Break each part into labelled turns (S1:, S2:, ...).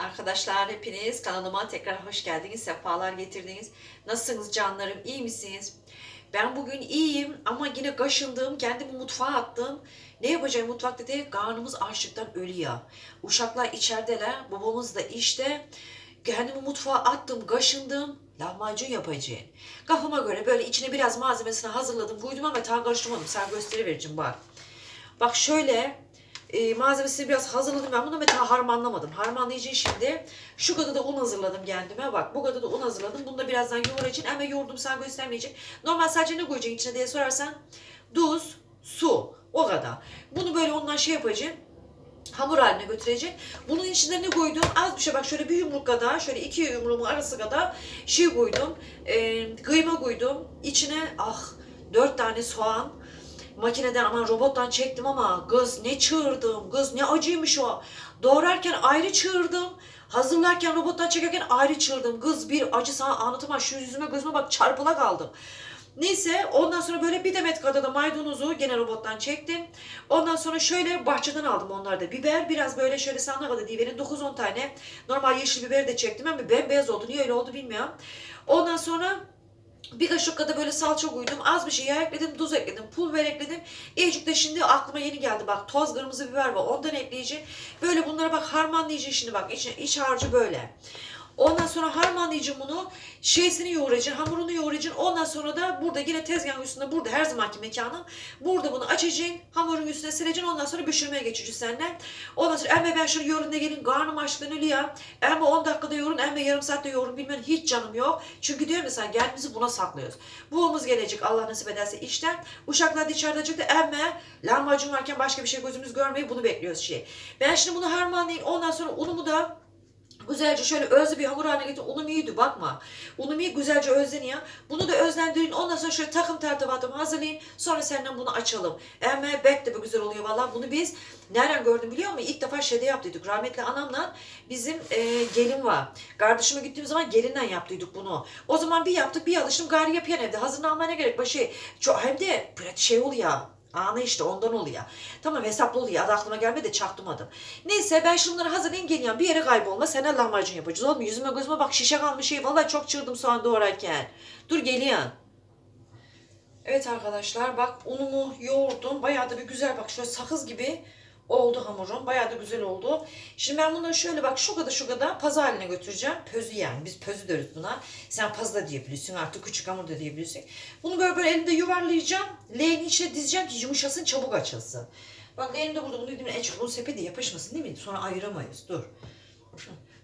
S1: Arkadaşlar hepiniz kanalıma tekrar hoş geldiniz, sefalar getirdiniz. Nasılsınız canlarım, iyi misiniz? Ben bugün iyiyim ama yine kaşındım, kendimi mutfağa attım. Ne yapacağım mutfakta diye karnımız açlıktan ölüyor. Uşaklar içerideler, babamız da işte. Kendimi mutfağa attım, kaşındım. Lahmacun yapacağım. Kafama göre böyle içine biraz malzemesini hazırladım. Koydum ama ta karıştırmadım. Sen gösterivereceğim bak. Bak şöyle e, malzemesini biraz hazırladım ben bunu daha harmanlamadım. Harmanlayacağım şimdi. Şu kadar da un hazırladım kendime. Bak bu kadar da un hazırladım. Bunu da birazdan yoğuracağım ama yoğurdum sen göstermeyecek. Normal sadece ne koyacaksın içine diye sorarsan tuz, su o kadar. Bunu böyle ondan şey yapacağım hamur haline götüreceğim. Bunun içine ne koydum? Az bir şey bak şöyle bir yumruk kadar, şöyle iki yumruğumun arası kadar şey koydum. E, kıyma koydum. İçine ah dört tane soğan. Makineden aman robottan çektim ama kız ne çığırdım, kız ne acıymış o. Doğrarken ayrı çığırdım. Hazırlarken robottan çekerken ayrı çığırdım. Kız bir acı sana anlatamam. Şu yüzüme gözüme bak çarpıla kaldım. Neyse ondan sonra böyle bir demet kadar da maydanozu gene robottan çektim. Ondan sonra şöyle bahçeden aldım onları da. Biber biraz böyle şöyle sana kadar diyeverin 9-10 tane. Normal yeşil biberi de çektim ama bembeyaz oldu. Niye öyle oldu bilmiyorum. Ondan sonra bir kaşık kadar böyle salça koydum. Az bir şey yağ ekledim, tuz ekledim, pul biber ekledim. İyicik de şimdi aklıma yeni geldi bak toz kırmızı biber var ondan ekleyeceğim. Böyle bunlara bak harmanlayacağım şimdi bak iç, iç harcı böyle. Ondan sonra harmanlayacağım bunu. Şeysini yoğuracağım, hamurunu yoğuracağım. Ondan sonra da burada yine tezgahın üstünde burada her zamanki mekanım. Burada bunu açacağım. Hamurun üstüne sileceksin. Ondan sonra pişirmeye geçeceğiz seninle. Ondan sonra emme ben şunu yoğurun da gelin. Karnım açlıktan ölüyor. Emme 10 dakikada yoğurun, emme yarım saatte yoğurun. Bilmem hiç canım yok. Çünkü diyorum ya sen kendimizi buna saklıyoruz. Buğumuz gelecek Allah nasip ederse işten. Uşaklar da çıktı. Emme lahmacun varken başka bir şey gözümüz görmeyi bunu bekliyoruz şey. Ben şimdi bunu harmanlayayım. Ondan sonra unumu da Güzelce şöyle özlü bir hamur haline getir. Unum iyiydi bakma. Unum iyi güzelce özleniyor. Bunu da özlendirin. Ondan sonra şöyle takım tertibatımı hazırlayın. Sonra senden bunu açalım. Emme bek de bu güzel oluyor valla. Bunu biz nereden gördüm biliyor musun? İlk defa şeyde yaptıydık. Rahmetli anamla bizim e, gelin var. Kardeşime gittiğim zaman gelinden yaptıydık bunu. O zaman bir yaptık bir alıştım. Gari yapıyan evde. Hazırını almaya gerek. çok, hem de şey oluyor. Anı işte ondan oluyor. Tamam hesaplı oluyor. Adı aklıma gelmedi de çaktırmadım. Neyse ben şunları hazırlayayım geliyorum. Bir yere kaybolma. Sana lahmacun yapacağız. Oğlum yüzüme gözüme bak şişe kalmış şey. Vallahi çok çırdım soğan doğrarken. Dur geliyorum. Evet arkadaşlar bak unumu yoğurdum. Bayağı da bir güzel bak şöyle sakız gibi oldu hamurum. Bayağı da güzel oldu. Şimdi ben bunları şöyle bak şu kadar şu kadar pazı haline götüreceğim. Pözü yani. Biz pözü deriz buna. Sen pazı da diyebilirsin artık küçük hamur da diyebilirsin. Bunu böyle böyle elimde yuvarlayacağım. Leğenin içine dizeceğim ki yumuşasın çabuk açılsın. Bak leğenim de burada bunu dedim en çok bunu sepete yapışmasın değil mi? Sonra ayıramayız. Dur.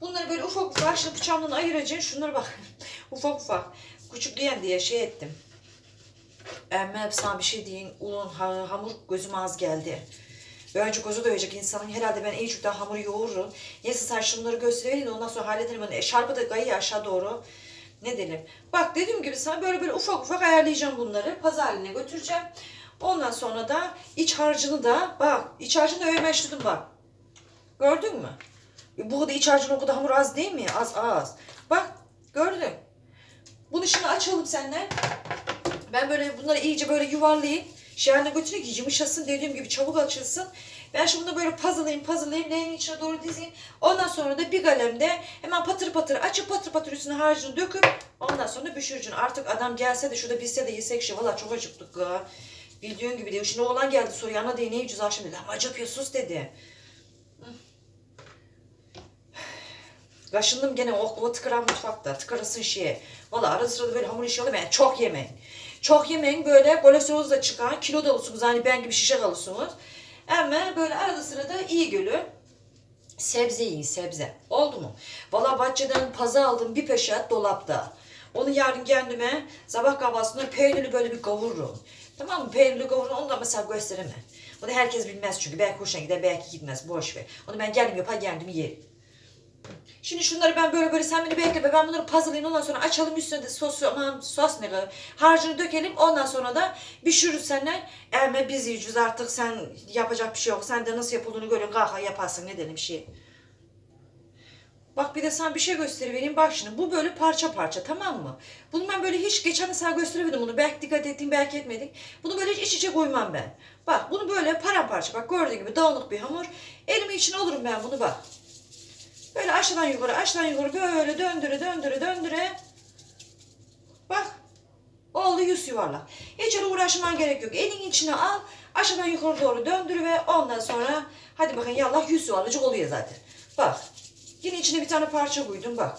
S1: Bunları böyle ufak ufak şimdi bıçağımla ayıracaksın. Şunları bak. ufak ufak. Küçükleyen diye şey ettim. Emme sana bir şey diyeyim. Un, ha- hamur gözüme az geldi. Önce gözü doyacak insanın herhalde ben iyi daha hamuru yoğururum. Neyse sen şunları gösterelim de ondan sonra hallederim. Hani şarpı da gayı aşağı doğru. Ne diyelim. Bak dediğim gibi sana böyle böyle ufak ufak ayarlayacağım bunları. Pazar haline götüreceğim. Ondan sonra da iç harcını da bak iç harcını öyleştirdim bak. Gördün mü? E, Bu kadar iç harcın o kadar hamur az değil mi? Az az. Bak gördün. Bunu şimdi açalım seninle. Ben böyle bunları iyice böyle yuvarlayayım. Götüreyim ki yumuşasın dediğim gibi çabuk açılsın. Ben şimdi bunu böyle puzzle'layayım puzzle'layayım leğenin içine doğru dizeyim. Ondan sonra da bir kalemde hemen patır patır açıp patır patır üstüne harcını döküp ondan sonra pişireceğim. Artık adam gelse de şurada bilse de yesek şey. Valla çok acıktık. Bildiğin gibi diyor. Şimdi oğlan geldi soruyor. Ana diye ne yiyeceğiz ha şimdi? Lahmacun yapıyorsunuz dedi. Kaşındım gene okula tıkıran mutfakta. Tıkırasın şeye. Valla arada sırada böyle hamur işi oluyor. Ben çok yemeyin. Çok yemeyin böyle kolesterolünüz da çıkar. Kilo da olursunuz. Hani ben gibi şişe kalırsınız. Ama böyle arada sırada iyi gölü. Sebze yiyin sebze. Oldu mu? Valla bahçeden paza aldım bir peşet dolapta. Onu yarın kendime sabah kahvaltısında peynirli böyle bir kavururum. Tamam mı? Peynirli kavururum. Onu da mesela gösteremem. Bunu herkes bilmez çünkü. Belki hoşuna gider belki gitmez. Boş ver. Onu ben kendim yapar kendim yerim. Şimdi şunları ben böyle böyle sen beni bekle be ben bunları puzzle'layayım ondan sonra açalım üstüne de sos aman sos ne kadar harcını dökelim ondan sonra da pişiririz senden elme biz yiyeceğiz artık sen yapacak bir şey yok sen de nasıl yapıldığını görün kalka yaparsın ne dedim şey. Bak bir de sana bir şey göstereyim bak şimdi bu böyle parça parça tamam mı? Bunu ben böyle hiç geçen sana gösteremedim bunu belki dikkat ettin belki etmedin. Bunu böyle hiç iç içe koymam ben. Bak bunu böyle paramparça bak gördüğün gibi dağınık bir hamur. Elimin içine olurum ben bunu bak. Böyle aşağıdan yukarı aşağıdan yukarı böyle döndüre döndüre döndüre. Bak. Oldu yüz yuvarlak. Hiç öyle uğraşman gerek yok. Elin içine al. Aşağıdan yukarı doğru döndür ve ondan sonra hadi bakın yallah yüz yuvarlacık oluyor zaten. Bak. Yine içine bir tane parça koydum bak.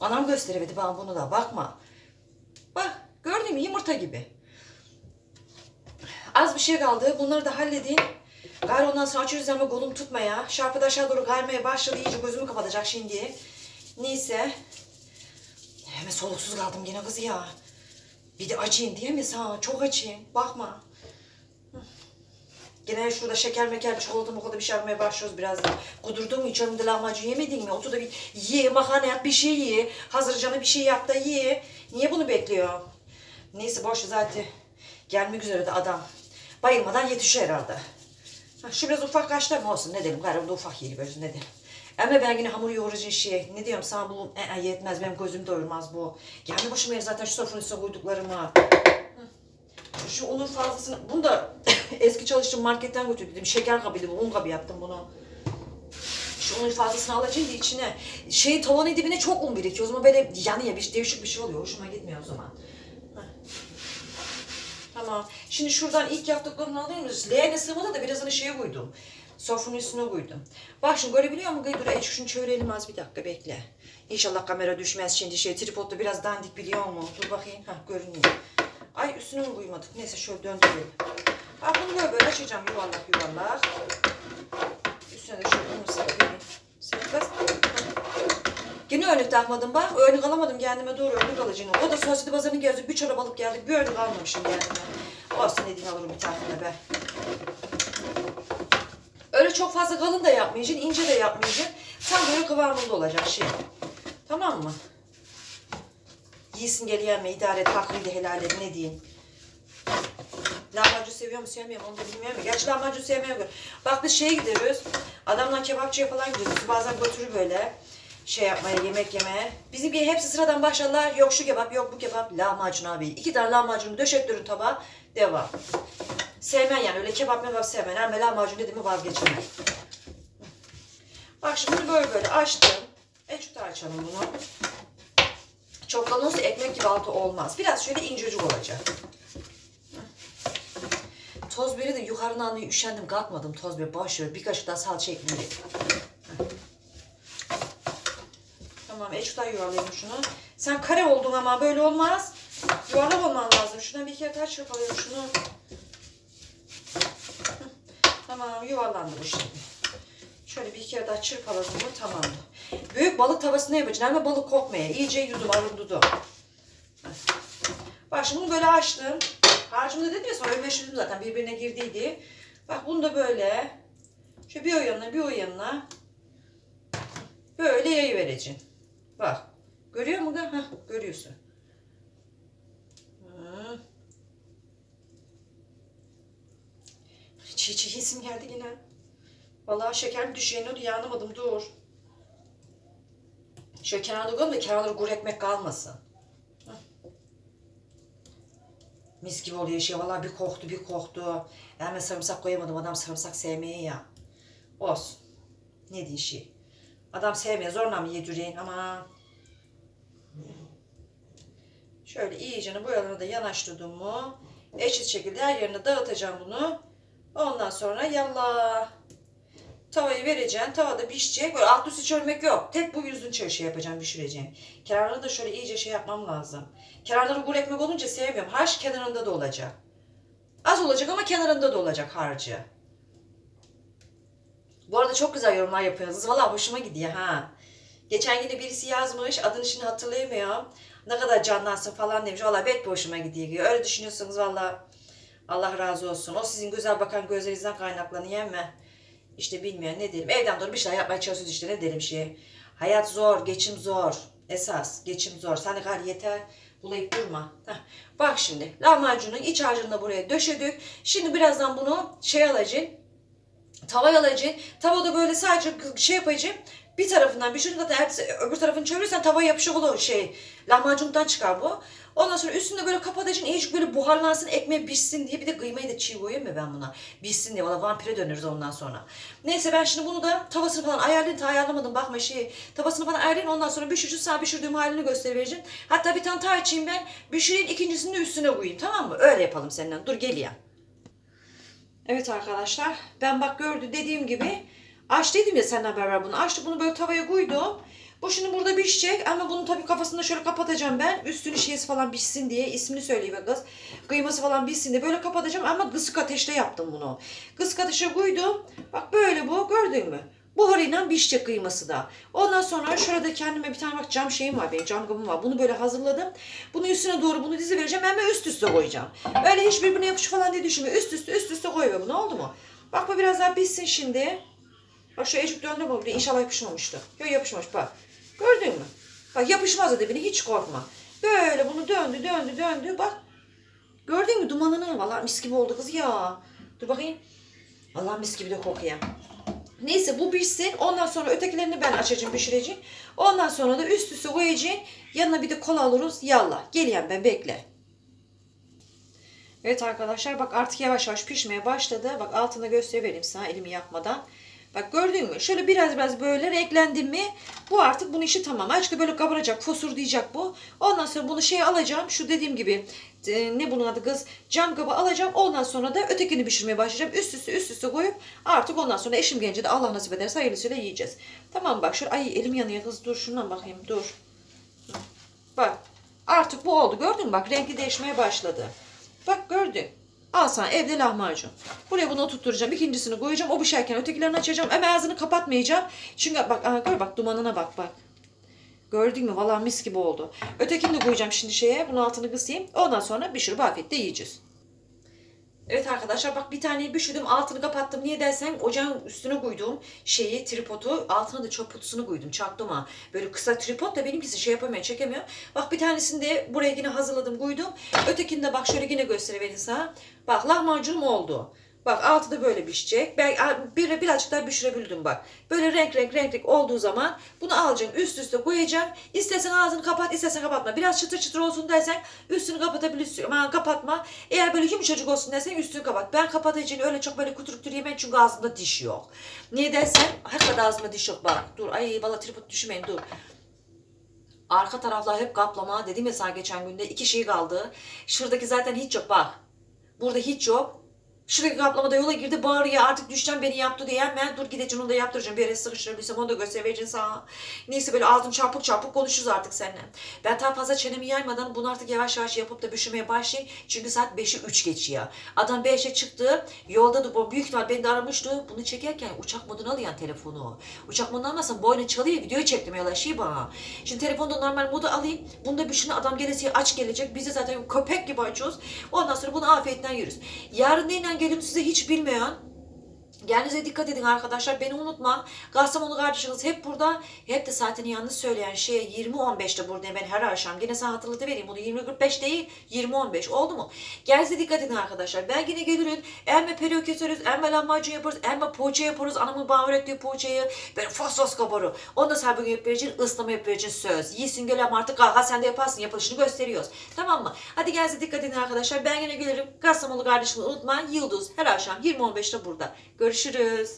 S1: Anam gösteremedi bana bunu da bakma. Bak gördün mü yumurta gibi. Az bir şey kaldı. Bunları da halledeyim. Gayrı ondan sonra açıyoruz ama kolum tutmaya. Şarpı da aşağı doğru kaymaya başladı. İyice gözümü kapatacak şimdi. Neyse. Hemen soluksuz kaldım yine kız ya. Bir de açayım diye mi sana? Çok açayım. Bakma. Gene şurada şeker meker çikolata mokolata bir şey aramaya başlıyoruz birazdan. Kudurdun mu hiç önümde lahmacun yemedin mi? Otur da bir ye, makarna yap bir şey ye. Hazır canı bir şey yap da ye. Niye bunu bekliyor? Neyse boş zaten. Gelmek üzere de adam. Bayılmadan yetişiyor herhalde. Şu biraz ufak kaçta mı olsun ne dedim gayrı da ufak yeri böyle ne dedim. Ama ben yine hamur yoğurucu şey ne diyorum sana bu e, e, yetmez benim gözüm doyurmaz bu. Yani yer zaten şu sofranın üstüne koyduklarımı. Şu unun fazlasını bunu da eski çalıştığım marketten götürdüm. Şeker kabıydı bu un kabı yaptım bunu. Şu unun fazlasını alacağım da içine şey tavanın dibine çok un birikiyor. O zaman böyle yanıyor bir değişik bir şey oluyor. Hoşuma gitmiyor o zaman. Tamam. Şimdi şuradan ilk yaptıklarını alayım? Leğene sığmadı da birazını şeye koydum. Sofranın üstüne koydum. Bak şimdi görebiliyor musun? Dur Ece şunu çevirelim az bir dakika bekle. İnşallah kamera düşmez şimdi şey tripodda biraz dandik biliyor musun? Dur bakayım. Hah görünüyor. Ay üstüne mi koymadık? Neyse şöyle döndürelim. Bak bunu böyle böyle açacağım yuvarlak yuvarlak. Üstüne de şöyle unu sıkayım. Sık kız. Yine önlük takmadım bak. Önlük alamadım kendime doğru önlük alacağım. O da sosyete pazarını gezdik. Bir çorap alıp geldik. Bir önlük almamışım kendime. Olsun dediğini alırım bir tane be. Öyle çok fazla kalın da yapmayacaksın. ince de yapmayacaksın. Tam böyle kıvamında olacak şey. Tamam mı? Yiyesin gel yeme idare et. Hakkını da helal et. Ne diyeyim? Lahmacun seviyor mu sevmiyor mu onu da bilmiyorum. Gerçi lahmacun sevmiyorum. Bak biz şeye gidiyoruz. Adamla kebapçıya falan gidiyoruz. Bazen götürür böyle şey yapmaya, yemek yemeye. Bizimki hepsi sıradan başlarlar. Yok şu kebap, yok bu kebap. Lahmacun abi. İki tane lahmacunu döşettürün tabağa. Devam. Sevmen yani öyle kebap mebap sevmen. Ama lahmacun dedim mi vazgeçemem. Bak şimdi böyle böyle açtım. E şu da açalım bunu. Çok kalın olursa ekmek gibi altı olmaz. Biraz şöyle incecik olacak. Toz biberi de yukarıdan üşendim kalkmadım toz biberi boş ver bir kaşık daha salça ekleyeyim. Tamam eşkutay yuvarlayalım şunu. Sen kare oldun ama böyle olmaz. Yuvarlak olman lazım. Şuna bir kere daha çırpalayalım şunu. Tamam yuvarlandı bu şimdi. Şöyle bir kere daha çırpaladım mı tamam. Büyük balık tavasına yapacaksın ama balık kokmaya. İyice yudum arundudu. Bak şimdi bunu böyle açtım. Harcımda dedim ya sonra meşhurdum zaten birbirine girdiydi. Bak bunu da böyle. Şöyle bir o yanına bir o yanına. Böyle yayı vereceksin. Bak. Görüyor musun? Hah, görüyorsun. Hı. Çiğ çiğ isim geldi yine. Vallahi şeker düşeceğini öyle yanamadım dur. Şöyle kenarda koyalım da kenarda kuru ekmek kalmasın. Mis gibi oluyor şey. Vallahi bir koktu bir koktu. Ben sarımsak koyamadım. Adam sarımsak sevmeye ya. Olsun. Ne diyeyim şey. Adam sevmiyor. Zorla mı yedireyim ama. Şöyle iyicene bu yana da yanaştırdım mu? Eşit şekilde her yerine dağıtacağım bunu. Ondan sonra yallah. Tavayı vereceksin. Tavada pişecek. Böyle alt üst hiç örmek yok. Tek bu yüzün çay şey yapacağım, pişireceğim. Kenarları da şöyle iyice şey yapmam lazım. Kenarları kuru ekmek olunca sevmiyorum. Harç kenarında da olacak. Az olacak ama kenarında da olacak harcı. Bu arada çok güzel yorumlar yapıyorsunuz. Valla hoşuma gidiyor ha. Geçen yine birisi yazmış. Adını şimdi hatırlayamıyorum. Ne kadar canlansın falan demiş. Valla bet hoşuma gidiyor. Öyle düşünüyorsanız valla Allah razı olsun. O sizin güzel bakan gözlerinizden kaynaklanıyor mi? İşte bilmiyorum ne diyelim. Evden doğru bir şeyler yapmaya çalışıyoruz işte ne diyelim şey. Hayat zor, geçim zor. Esas geçim zor. Sen de yeter. Bulayıp durma. Heh. Bak şimdi lahmacunun iç harcını da buraya döşedik. Şimdi birazdan bunu şey alacaksın. Tavaya alacaksın. Tavada böyle sadece şey yapacaksın. Bir tarafından pişirdin zaten ertesi, öbür tarafını çevirirsen tavaya yapışık olur şey. Lahmacundan çıkar bu. Ondan sonra üstünde böyle kapatacaksın iyice böyle buharlansın ekmeği pişsin diye bir de kıymayı da çiğ koyayım mı ben buna? Pişsin diye valla vampire döneriz ondan sonra. Neyse ben şimdi bunu da tavasını falan ayarlayayım ta ayarlamadım bakma şey tavasını falan ayarlayayım ondan sonra pişireceğim sana pişirdiğim halini göstereceğim. Hatta bir tane ta açayım ben pişireyim ikincisini de üstüne koyayım tamam mı? Öyle yapalım seninle dur gel ya. Evet arkadaşlar ben bak gördü dediğim gibi aç dedim ya senden beraber bunu açtı bunu böyle tavaya koydum. Bu şimdi burada pişecek ama bunu tabii kafasında şöyle kapatacağım ben. Üstünü şeysi falan pişsin diye ismini söyleyeyim kız. Kıyması falan pişsin diye böyle kapatacağım ama kısık ateşte yaptım bunu. Kısık ateşe koydum. Bak böyle bu gördün mü? Buharıyla pişecek kıyması da. Ondan sonra şurada kendime bir tane bak cam şeyim var benim cam kabım var. Bunu böyle hazırladım. Bunu üstüne doğru bunu dizi vereceğim. Hemen üst üste koyacağım. Öyle hiç birbirine yapış falan diye düşünme. Üst üste üst üste koyuyorum. Ne oldu mu? Bak bu biraz daha pişsin şimdi. Bak şu ecik döndüm ama inşallah yapışmamıştı. Yok yapışmamış bak. Gördün mü? Bak yapışmaz da dibine hiç korkma. Böyle bunu döndü döndü döndü bak. Gördün mü dumanını? Vallahi mis gibi oldu kız ya. Dur bakayım. Vallahi mis gibi de kokuyor. Neyse bu pişsin. Ondan sonra ötekilerini ben açacağım pişireceğim. Ondan sonra da üst üste koyacağım. Yanına bir de kola alırız. Yallah. Geliyorum ben bekle. Evet arkadaşlar bak artık yavaş yavaş pişmeye başladı. Bak altına göstereyim sana elimi yakmadan. Bak gördün mü? Şöyle biraz biraz böyle renklendi mi bu artık bunun işi tamam. Açıkta böyle kabaracak, fosurdayacak bu. Ondan sonra bunu şey alacağım. Şu dediğim gibi e, ne bunun adı kız? Cam kabı alacağım. Ondan sonra da ötekini pişirmeye başlayacağım. Üst üste üst üste koyup artık ondan sonra eşim gelince de Allah nasip ederse hayırlısıyla yiyeceğiz. Tamam bak şu ay elim yanıyor kız dur şundan bakayım dur. Bak artık bu oldu gördün mü? Bak rengi değişmeye başladı. Bak gördün. Al sana evde lahmacun. Buraya bunu oturtturacağım. İkincisini koyacağım. O pişerken ötekilerini açacağım. Ama ağzını kapatmayacağım. Çünkü bak aha, gör bak dumanına bak bak. Gördün mü? Vallahi mis gibi oldu. Ötekini de koyacağım şimdi şeye. Bunun altını kısayım. Ondan sonra pişirip afiyetle yiyeceğiz. Evet arkadaşlar bak bir taneyi pişirdim altını kapattım. Niye dersen ocağın üstüne koyduğum şeyi tripodu altına da çöp kutusunu koydum çaktım ha. Böyle kısa tripod da benimkisi şey yapamıyor çekemiyor. Bak bir tanesini de buraya yine hazırladım koydum. Ötekini de bak şöyle yine göstereyim sana. Bak lahmacunum oldu. Bak altı da böyle pişecek. Ben bir, birazcık daha pişirebildim bak. Böyle renk renk renk renk olduğu zaman bunu alacağım üst üste koyacağım. İstersen ağzını kapat istersen kapatma. Biraz çıtır çıtır olsun dersen üstünü kapatabilirsin. Ama kapatma. Eğer böyle yumuşacık olsun dersen üstünü kapat. Ben kapatıcını öyle çok böyle kuturup yemem çünkü ağzımda diş yok. Niye dersen hakikaten ağzımda diş yok bak. Dur ay valla tripod düşmeyin dur. Arka taraflar hep kaplama. Dedim ya sana geçen günde iki şey kaldı. Şuradaki zaten hiç yok bak. Burada hiç yok. Şuradaki kaplamada yola girdi bağırıyor artık düşeceğim beni yaptı diye ben dur gideceğim onu da yaptıracağım bir yere sıkıştırabilsem onu da göstereceğim sana. Neyse böyle ağzım çarpık çarpık konuşuruz artık seninle. Ben daha fazla çenemi yaymadan bunu artık yavaş yavaş yapıp da pişirmeye başlayayım. Çünkü saat 5'i 3 geçiyor. Adam 5'e çıktı yolda da büyük ihtimal beni de aramıştı. Bunu çekerken uçak moduna alıyor telefonu. Uçak moduna almasam boynu çalıyor videoyu çektim yola şey bana. Şimdi telefonda normal modu alayım. Bunda şunu adam gelirse aç gelecek. Biz de zaten köpek gibi açıyoruz. Ondan sonra bunu afiyetten yürürüz. Yarın neyle gelim size hiç bilmeyen. Kendinize dikkat edin arkadaşlar. Beni unutma. Kastamonu kardeşiniz hep burada. Hep de zaten yanlış söyleyen şey 20-15'te buradayım ben her akşam. Yine sana hatırlatıvereyim. Bunu 20-45 değil 20-15 oldu mu? Kendinize dikkat edin arkadaşlar. Ben yine gelirim. Elme periyo keseriz. Elme lahmacun yaparız. Elme poğaça yaparız. Anamın bağır ettiği poğaçayı. Böyle fos fos kabarı. Onu da sen bugün yapacağın ıslama yapacağın söz. Yiyin gölem artık kalka sen de yaparsın. Yapılışını gösteriyoruz. Tamam mı? Hadi kendinize dikkat edin arkadaşlar. Ben yine gelirim. Kastamonu kardeşimi unutmayın. Yıldız her akşam 20-15'te burada. Görüşürüz.